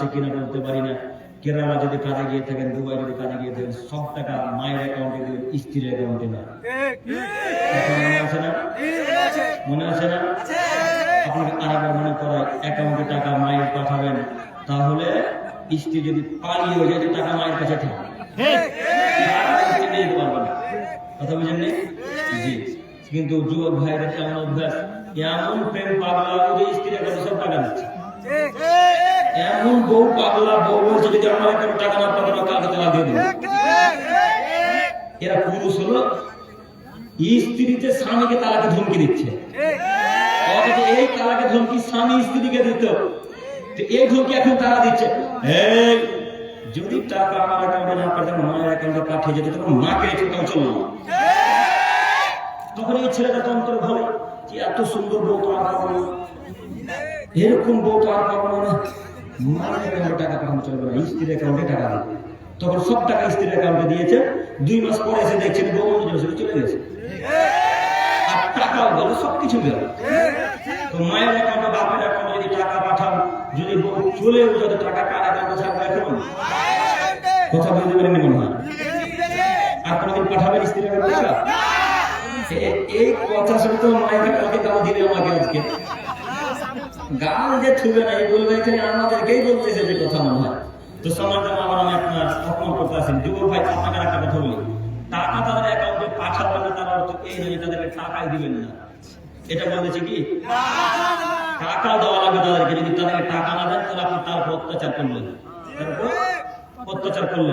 আছে কিনা বলতে পারি না। কেরালা যদি কাজে গিয়ে থাকেন, দুবাই যদি কাজে গিয়ে থাকেন, সব টাকা মায়ের অ্যাকাউন্টে দিবেন, স্ত্রীর অ্যাকাউন্টে না। মনে আছে না? আপনাকে আরেকবার মনে করায় অ্যাকাউন্টে টাকা মায়ের পাঠাবেন, তাহলে স্ত্রী যদি পালিয়ে যায় টাকা মায়ের কাছে থাকবে। কথা বুঝেন? জি। কিন্তু যুবক ভাইদের এমন অভ্যাস এমন প্রেম পাগলা বউ পাগলা বউ বলছে যদি আমার একটা টাকা না পাঠানো কালকে তালা দিয়ে দেবে এরা পুরুষ হলো স্ত্রীতে স্বামীকে তালাকে ধমকি দিচ্ছে। এই তালাকে ধমকি স্বামী স্ত্রীকে দিত। এই ধমকি এখন তারা দিচ্ছে। এই যদি টাকা আমার অ্যাকাউন্টে না পাঠাতে মায়ের অ্যাকাউন্টে পাঠিয়ে যেত তখন মাকে রেখে তাও চলল না। তখন এই ছেলেটা তো অন্তর ভালো যে এত সুন্দর বউ তো আর পাবো না। এরকম বউ তো আর পাবো না। অ্যাকাউন্টে টাকা চলবে না স্ত্রীর অ্যাকাউন্টে টাকা তখন সব টাকা স্ত্রীর অ্যাকাউন্টে দিয়েছে। দুই মাস পরে এসে দেখছেন বউ চলে গেছে। আর টাকাও গেল, সবকিছু গেল। তো মায়ের অ্যাকাউন্টে বাপের অ্যাকাউন্টে যদি টাকা পাঠান যদি বউ চলে যাতে টাকা কার অ্যাকাউন্টে থাকবে এখন কথা বলতে পারেন মনে হয়? আর কোনোদিন পাঠাবেন স্ত্রীর অ্যাকাউন্টে এই কথা শুনে তো মায়ের কালকে গাল দিলে আমাকে আজকে। গাল যে থুবে না, এই বলবে এখানে আমাদেরকেই বলতেছে যে কথা মনে হয়। তো সমাজ আমার আমি আপনার অপমান করতে আসেন। যুবক ভাই আপনাকে একটা কথা বলি। টাকা তাদের অ্যাকাউন্টে পাঠাবেন না তার অর্থ এই নয় যে তাদেরকে টাকাই দিবেন না। এটা বলেছে কি? টাকা দেওয়া লাগবে তাদেরকে, যদি তাদেরকে টাকা না দেন, তাহলে আপনি তার অত্যাচার করলেন। অত্যাচার করলেন।